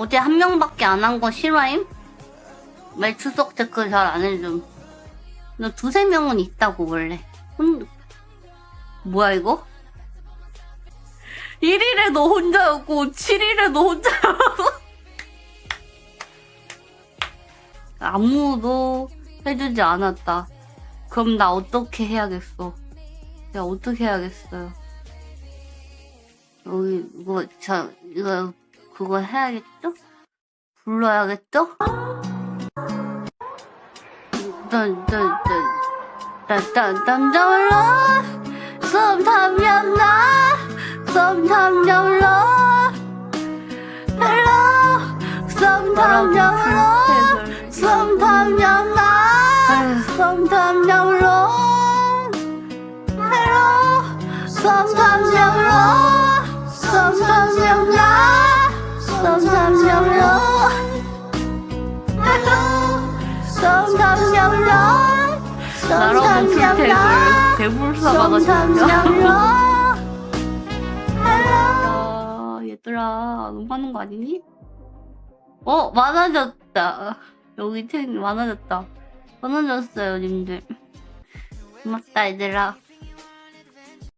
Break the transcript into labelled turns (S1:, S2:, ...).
S1: 어제 한 명밖에 안 한거 실화임? 왜 추석 체크 잘 안 해줌? 너 두세 명은 있다고 원래. 혼... 뭐야 이거? 1일에 너 혼자였고 7일에 너 혼자였고 아무도 해주지 않았다. 그럼 나 어떻게 해야겠어? 내가 어떻게 해야겠어요? 여기 이거 저 이거 그거 해야겠죠? 불러야겠죠? 딴딴딴딴딴딴 Sometimes you're not Sometimes you're lost Hello Sometimes you're lost Sometimes you're not Sometimes you're lost Hello Sometimes you're lost Sometimes you're not Sometimes you're lost Sometimes you're lost
S2: 대불사가
S1: Sometimes you're lost
S2: 아, 얘들아, 너무 하는 거 아니니?
S1: 어 많아졌다 여기 책 많아졌다 많아졌어요 님들 고맙다 얘들아